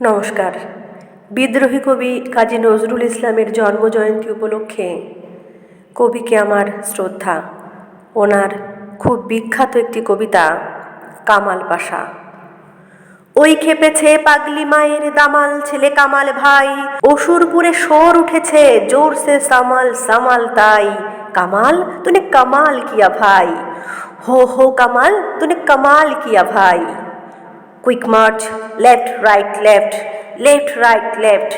নমস্কার। বিদ্রোহী কবি কাজী নজরুল ইসলামের জন্মজয়ন্তী উপলক্ষে কবিকে আমার শ্রদ্ধা। ওনার খুব বিখ্যাত একটি কবিতা, কামাল পাশা। ওই খেপেছে পাগলি মায়ের দামাল, ছেলে কামাল ভাই। অসুরপুরে শোর উঠেছে, জোরসে সামাল সামাল তাই। কামাল, তুনে কামাল কিয়া ভাই। হো হো কামাল, তুনে কামাল কিয়া ভাই। Quick march left right left left right left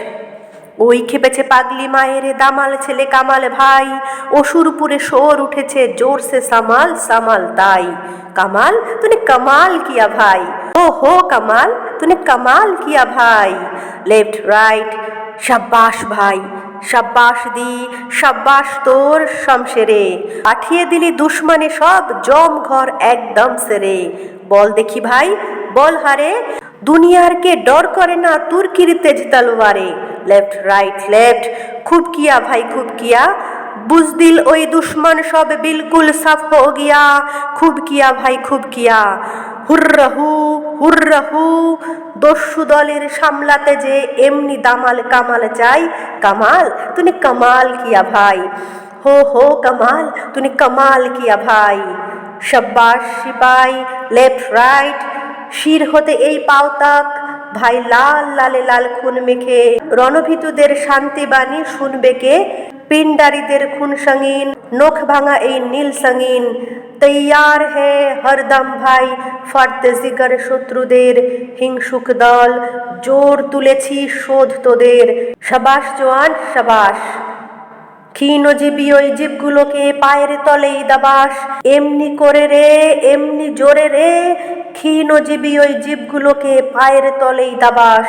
ওই খেপেছে পাগলি মায়ের দামাল ছেলে কামাল ভাই। অসুরপুরে শোর উঠেছে, জোরসে সামাল সামাল তাই। কামাল, তুনে কামাল কিয়া ভাই। ও হো, কামাল, তুনে কামাল কিয়া ভাই। লেফট রাইট শাব্বাস ভাই। শাব্বাস দি শাব্বাস তোর শমশেরে। পাঠিয়ে দিলি দুশ্মনে সব, জম ঘর একদম সেরে। বল দেখি ভাই বল হারে দুনিয়ার কে ডর করে না তুর্কির তেজ তলোয়ারে। লেফট রাইট লেফট খুব কিয়া ভাই খুব কিয়া বুজদিল ওই দুশ্মন সব বিলকুল সাফ হো গিয়া। খুব কিয়া ভাই খুব কিয়া হুর্রাহু হুর্রাহু দস্যু দলের সামলাতে যে এমনি দামাল কামাল চাই। কামাল, তুমি কামাল কিয়া ভাই। হো হো, কামাল, তুমি কামাল কিয়া ভাই। শাব্বাস সিপাই লেফট রাইট শির হতে এই পাওতাক ভাই লাল লালে লাল খুন মেখে। রণভীতুদের শান্তিবাণী শুনবে কে? পিন্ডারীদের খুন সঙ্গীন, নখ ভাঙা এই নীল সঙ্গীন। তৈয়ার হে হরদম ভাই, ফাটতে জিগর শত্রুদের। হিংসুক দল, জোর তুলেছি শোধ তোদের। সাবাস জোয়ান, সাবাস। ক্ষীণজীবী ওই জীবগুলোকে পায়ের তলেই দাবাস। এমনি করে রে, এমনি জোরে রে ক্ষীণজীবী ওই জীবগুলোকে পায়ের তলেই দাবাস।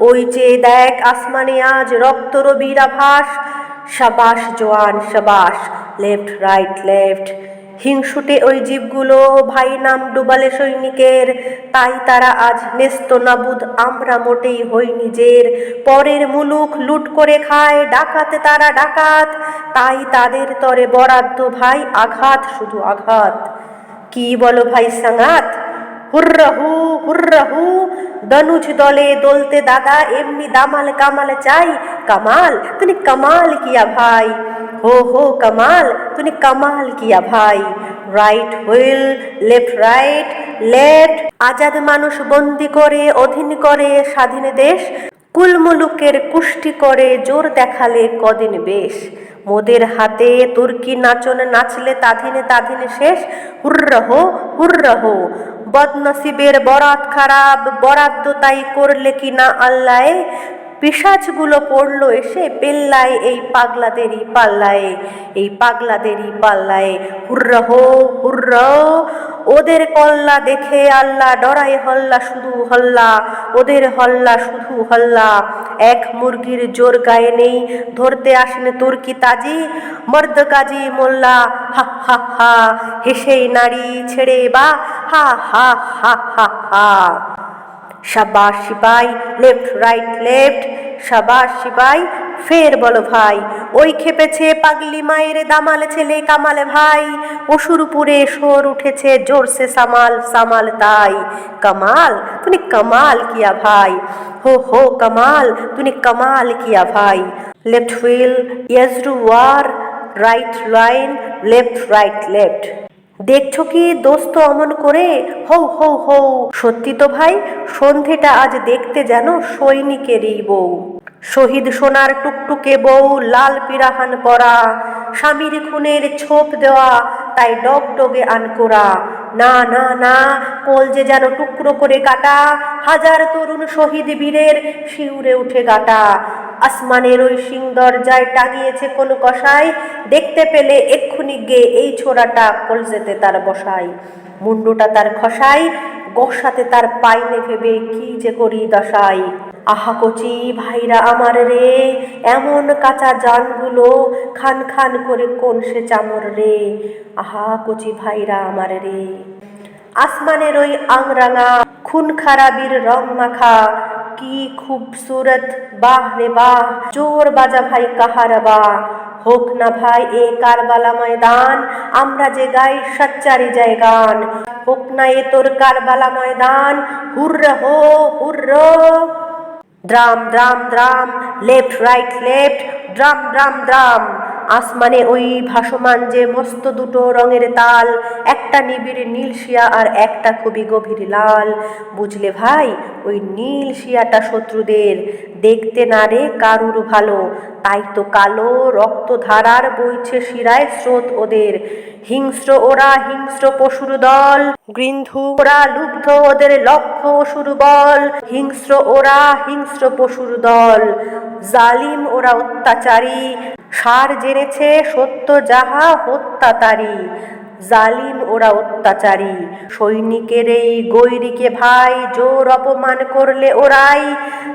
ওই চেয়ে দেখ আসমানে আজ রক্ত রবির আভাস। সাবাস জোয়ান সাবাস লেফট রাইট লেফট হিংসুটে ওই জীবগুলো, ভাই নাম ডুবালে সৈনিকের। তাই তারা আজ নেস্ত নাবুদ, আমরা মোটেই হই নিজের। পরের মুলুক লুট করে খায়, ডাকাতে তারা ডাকাত। তাই তাদের তরে বরাদ্দ ভাই আঘাত, শুধু আঘাত। কি বলো ভাই সাঙাত? হুর্রাহু হুর্রাহু দনুজ দলে দলতে দাদা, এমনি দামাল কামাল চাই। কামাল, তুমি কামাল কিয়া ভাই? হো হো কামাল তুমি কামাল কিয়া ভাই right wheel left right left Azad মানুষ বন্দি করে অধীন করে স্বাধীন দেশ। কুলমুলুকের কুষ্টি করে, জোর দেখালে কদিন বেশ। মোদের হাতে তুর্কি নাচন নাচলে তাধিনে তাধিনে শেষ। হুর্রহ হুর্রহ। বদনসিবের বরাত খারাপ, বরাদ্দ তাই করলে কি না আল্লায় পিসাজগুলো পড়ল এসে পেল্লায় এই পাগলাদেরই পাল্লায়, এই পাগলাদেরই পাল্লায়। হুর্র হো হুর্র ওদের কল্লা দেখে আল্লাহ ডরাই হল্লা, শুধু হল্লা। ওদের হল্লা, শুধু হল্লা। এক মুরগির জোর গায়ে নেই, ধরতে আসেন তুর্কি তাজি। মর্দ কাজী মোল্লা, হা হা হা। হেসেই নারী ছেড়ে বা, হা হা হা হা হা। সাবাস সিপাই লেফট রাইট লেফট সাবাস সিপাই, ফের বলো ভাই, ওই খেপেছে পাগলি মায়ের দামাল ছেলে কামাল ভাই অসুরপুরে শোর উঠেছে জোরসে সামাল সামাল তাই, কামাল, তুমি কামাল কিয়া ভাই, হো হো, কামাল, তুমি কামাল কিয়া ভাই লেফট হুইল ইয়াজরু war right line left right left দেখছ কি দোস্ত অমন করে? হৌ হৌ হৌ সত্যি তো ভাই, সন্ধেটা আজ দেখতে যেন সৈনিকেরই বউ। শহীদ সোনার টুকটুকে বউ, লাল পিরাহান পরা। স্বামীর খুনের ছোপ দেওয়া, তাই ডগ ডগে আনকোরা। না না না, কোল যে যেন টুকরো করে কাটা। হাজার তরুণ শহীদ বীরের শিউরে উঠে গাটা। আসমানের ওই সিং দরজায় টাঙিয়েছে কোন কষাই দেখতে পেলে এক্ষুনি গে এই ছোড়াটা কলজেতে তার বসাই। মুন্ডুটা তার খসাই, গসাতে তার পাইনে ভেবে কি যে করি দশাই। আহা কচি ভাইরা আমার রে, এমন কাঁচা জানগুলো খান খান করে কোন সে চামর রে। আহা কচি ভাইরা আমার রে। আসমানের ওই আংরাঙা খুন খারাবির রং মাখা কি খুবসুরত? বাহ রে বাহ, জোর বাজা ভাই কাহার বা? হোক না ভাই এ কারবালা ময়দান, আমরা যে গাই সচ্চারি যায় গান। হোক না এ তোর কারবালা ময়দান, হুর্র হো, হুর্র। Drum drum drum, left, right, left drum drum drum আসমানে ওই ভাসমান যে মস্ত দুটো রঙের তাল, একটা নিবিড় নীল শিয়া আর একটা খুবই গভীর লাল। বুঝলে ভাই, ওই নীল শিয়াটা শত্রুদের। দেখতে না রে কারুর ভালো, তাই তো কালো রক্তধারার বইছে শিরায় স্রোত ওদের। হিংস্র ওরা হিংস্র পশুর দল, গৃন্ধু ওরা লুব্ধ ওদের লক্ষ্য অসুর বল। হিংস্র ওরা হিংস্র পশুর দল, জালিম ওরা অত্যাচারী। সার জেনেছে সত্য যাহা হত্যা তারি জালিম ওরা অত্যাচারী। সৈনিকের এই গৈরিকে ভাই, জোর অপমান করলে ওরাই।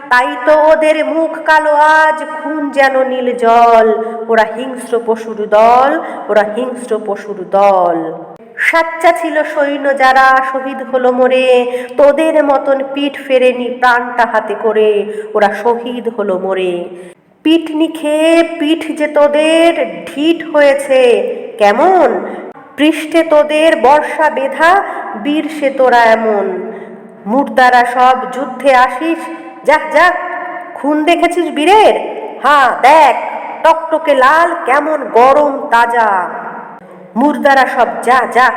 তাই তো ওদের মুখ কালো, আজ খুন যেন নীল জল। ওরা হিংস্র পশুর দল, ওরা হিংস্র পশুর দল। সাচ্চা ছিল সৈন্য যারা শহীদ হলো মোরে। তোদের মতন পিঠ ফেরেনি প্রাণটা হাতে করে। ওরা শহীদ হলো মোরে। পিঠনি খেয়ে পিঠ যে তোদের ঢিঠ হয়েছে, কেমন? পৃষ্ঠে তোদের বর্ষা বেধা, বীর সে তোরা এমন। মুর্দারা সব যুদ্ধে আসিস যাক যাক খুন দেখেছিস বীরের? হ্যাঁ দেখ, টকটকে লাল, কেমন গরম তাজা। মুর্দারা সব যা যা,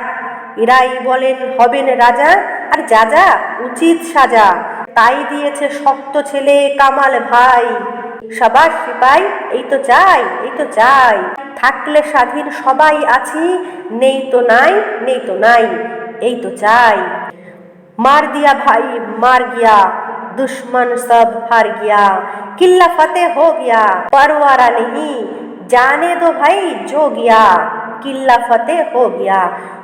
এরাই বলেন হবেন রাজা, আর যা যা, উচিত সাজা। তাই দিয়েছে শক্ত ছেলে কামাল ভাই। সবার সিপাই এই তো চাই এই তো চাই থাকলে স্বাধীন সবাই আছি নেই তো নাই নেই তো নাই এই তো চাই मार दिया भाई मार गया दुश्मन सब हार गया किला फतेह हो गया परवारा नहीं जाने दो भाई जो गया किला फतेह हो गया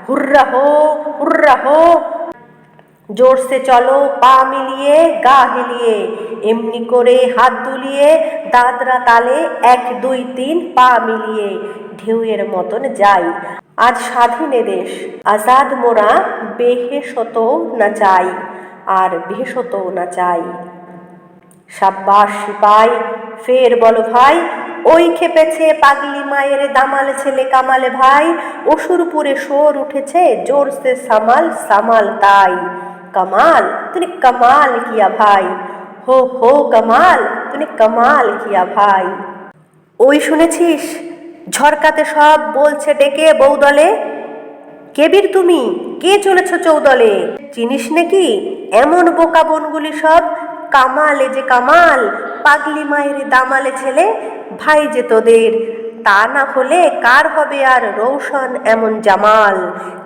हुर्रा हो हुर्रा हो জোর সে চলো, পা মিলিয়ে, গা হেলিয়ে। এমনি করে হাত দুলিয়ে দাদরা তালে এক, দুই, তিন, পা মিলিয়ে। ঢেউয়ের মতন যাই। আজ স্বাধীন দেশ। আজাদ মোরা বেহেশত না চাই, আর ভেষত না চাই। সাব্বাস সিপাই, ফের বলো ভাই, ওই খেপেছে পাগলি মায়ের দামাল ছেলে কামালে ভাই, অসুরপুরে সোর উঠেছে জোরসে সামাল সামাল তাই। कमाल तूने कमाल किया भाई हो हो कमाल तूने कमाल किया ভাই ওই শুনেছিস ঝরকাতে সব বলছে ডেকে বৌদলে কেবির তুমি কে চলেছ চৌদলে চিনিস নাকি এমন বোকা বনগুলি সব কামালে যে কামাল পাগলি মায়ের দামালে ছেলে ভাই যে তোদের তা না হলে কার হবে আর রৌশন এমন জামাল?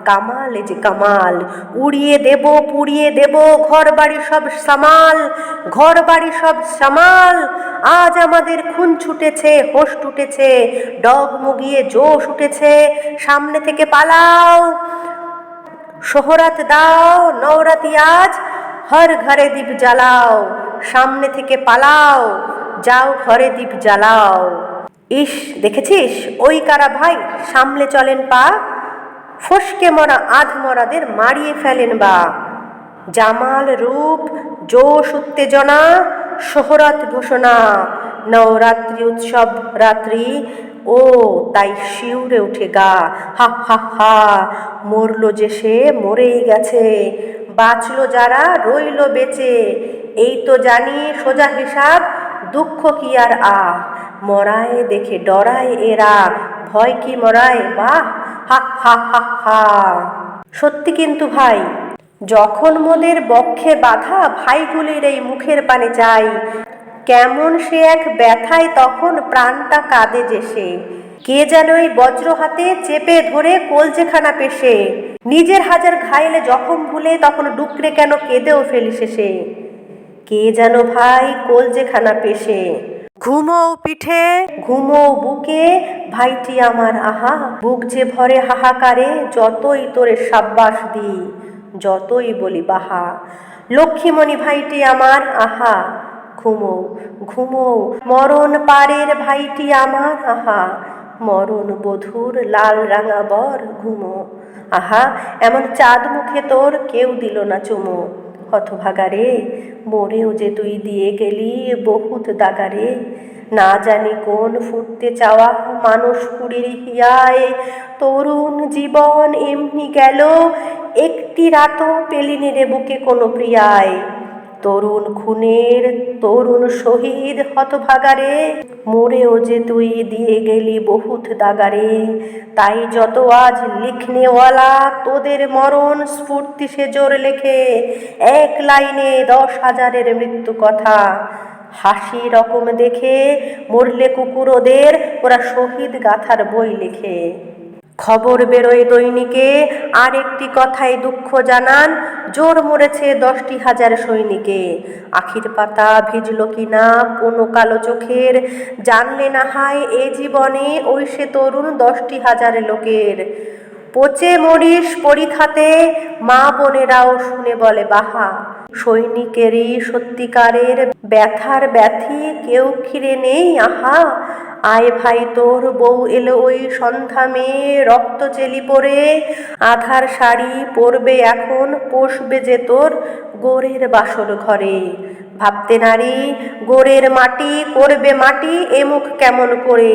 কামাল এ যে কামাল। উড়িয়ে দেব, পুড়িয়ে দেব ঘর বাড়ি সব সামাল ঘর বাড়ি সব সামাল। আজ আমাদের খুন ছুটেছে, হোশ টুটেছে, ডগ মুগিয়ে জোশ উঠেছে, সামনে থেকে পালাও। সোহরাত দাও, নওরাতি আজ, হর ঘরে দ্বীপ জ্বালাও, সামনে থেকে পালাও, যাও ঘরে দ্বীপ জ্বালাও। ইস দেখেছিস? ওই কারা ভাই, সামলে চলেন পা। ফসকে মরা আধ মরাদের মারিয়ে ফেলেন বা। জামাল রূপ, জোশ উত্তেজনা সোহরাত ঘোষণা। নবরাত্রি উৎসব রাত্রি, ও তাই শিউরে উঠে গা। হা হা হা, মরল যে সে মরেই গেছে। বাঁচল যারা, রইল বেঁচে। এই তো জানি, সোজা হিসাব, দুঃখ কি আর আ। মরায় দেখে ডরায় এরা ভয় কি মরায়? বাহ, হা হা হা হা। সত্যি কিন্তু ভাই, যখন মোদের বক্ষে বাধা ভাইগুলির এই মুখের পানে চাই কেমন সে এক ব্যথায় তখন প্রাণটা কাঁদে যে সে। কে যেন এই বজ্র হাতে চেপে ধরে কলজেখানা পেশে। নিজের হাজার ঘাইলে জখম ভুলে তখন ডুকরে কেন কেঁদেও ফেলি শেষে কে যেন ভাই কলজেখানা পেশে। ঘুমো পিঠে। ঘুমো বুকে। ভাইটি আমার, আহা, বুক যে ভরে হাহাকারে, যতই তোরে সাব্বাস দি যতই বলি বাহা। লক্ষ্মীমণি ভাইটি আমার, আহা, ঘুমো ঘুমো। মরণ পারের ভাইটি আমার, আহা, মরণ বধুর লাল রাঙা বর, ঘুমো। আহা, এমন চাঁদ মুখে তোর কেউ দিল না চুমো। হতভাগারে মরেও যে তুই দিয়ে গেলি বহুত দাগারে। না জানি কোন ফুটতে চাওয়া মানুষ কুড়ির হিয়ায়। তরুণ জীবন এমনি গেল, একটি রাতও পেলিনি রে বুকে কোনো প্রিয়ায়। তরুণ খুনের, তরুণ শহীদ হতভাগারে। মোরেও যে তুই দিয়ে গেলি বহুত দাগারে। তাই যত আজ লিখনেওয়ালা, তোদের মরণ স্ফূর্তি সে জোর লেখে। এক লাইনে দশ হাজারের মৃত্যু কথা। হাসি রকম দেখে মরলে কুকুর ওদের ওরা শহীদ গাথার বই লেখে। খবর বেরোয় দৈনিকে আর একটি কথায় দুঃখ জানান, জোর মরেছে দশটি হাজার সৈনিকে। আখির পাতা ভিজল কি না, কোনো কালো চোখের? জানলে না হয় এ জীবনে ওই সে তরুণ দশটি হাজার লোকের। পচে মরিস পরীক্ষাতে মা বোনেরাও শুনে বলে, বাহা, সৈনিকেরই সত্যিকারের ব্যথার ব্যথি কেউ খিরে নেই, আহা। আয় ভাই, তোর বউ এলো ওই সন্ধ্যা মেয়ে রক্ত চেলি পরে। আধার শাড়ি পরবে এখন, পোষবে যে তোর গোরের বাসর ঘরে। ভাবতে নারী, গোরের মাটি করবে মাটি, এ মুখ কেমন করে?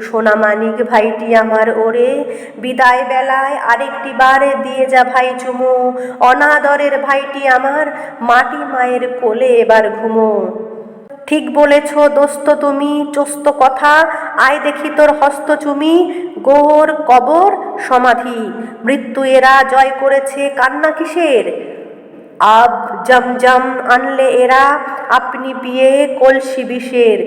সোনা মানিক ভাইটি আমার ওরে, বিদায় বেলায় আরেকটি বারে দিয়ে যা ভাই চুমু। অনাদরের ভাইটি আমার মাটি মায়ের কোলে এবার ঘুমো। ঠিক বলেছ, দোস্ত তুমি, চোস্ত কথা। আয় দেখি তোর হস্ত চুমি, গোর কবর সমাধি। মৃত্যু এরা জয় করেছে কান্না কিসের? আব জমজম আনলে এরা, আপনি বিয়ে কলসি বিষের।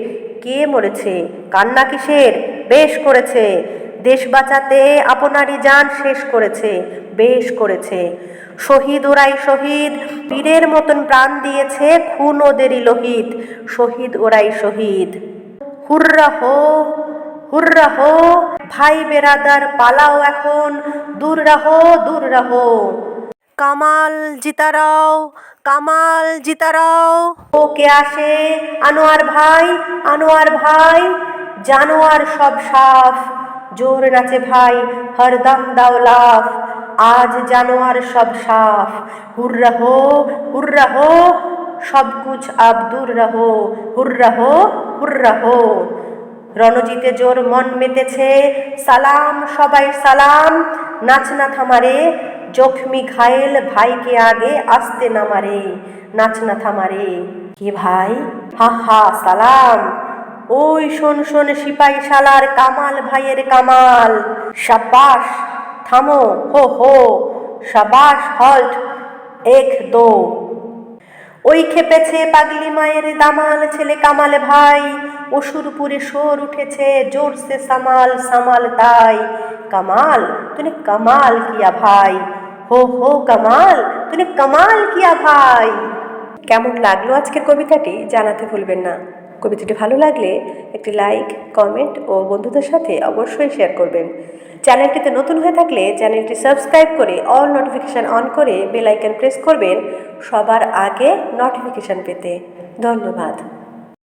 কে মরেছে? কান্না কিসের? বেশ করেছে। দেশ বাঁচাতে আপনারই যান শেষ করেছে, বেশ করেছে। শহীদ ওরাই শহীদ বীরের মতন প্রাণ দিয়েছে খুন ওদেরই লোহিত। শহীদ ওরাই শহীদ। হুর্রা হো হুর্রা হো, ভাই বেরাদার পালাও এখন দূর রাহো দূর রাহো কামাল জিতারাও কামাল জিতারাও। ওকে আসে? আনোয়ার ভাই আনোয়ার ভাই, জানোয়ার সব সাফ। জোর নাচে ভাই হরদম দাও লাফ, আজ জানোয়ার সব সাফ। হুর্রা হো হুর্রা হো, সব কুছ আব দূর রহো, হুর্রা হো হুর্রা হো। রণজিতে জোর মন মেতেছে, সালাম, সবাই সালাম। নাচ না থামারে, জখমি ঘায়েল ভাইকে আগে আসতে না মারে। নাচ না থামারে। কে ভাই? হা হা, সালাম। ওই শোন শোন সিপাই শালার কামাল ভাইয়ের কামাল। সাবাস থামো, হো হো সাবাস হল্ট এক দো। ওই খেপেছে পাগলি মায়ের দামাল ছেলে কামাল ভাই, অসুরপুরে সোর উঠেছে জোরসে সামাল সামাল তাই। কামাল তুনে কামাল কিয়া ভাই? হো হো, কামাল তুনে কামাল কিয়া ভাই? কেমন লাগল আজকের কবিতাটি জানাতে ভুলবেন না। কবিতাটি ভালো লাগলে একটি লাইক কমেন্ট ও বন্ধুদের সাথে অবশ্যই শেয়ার করবেন। চ্যানেলটিতে নতুন হয়ে থাকলে চ্যানেলটি সাবস্ক্রাইব করে অল নোটিফিকেশান অন করে বেল আইকন প্রেস করবেন সবার আগে নোটিফিকেশান পেতে। ধন্যবাদ।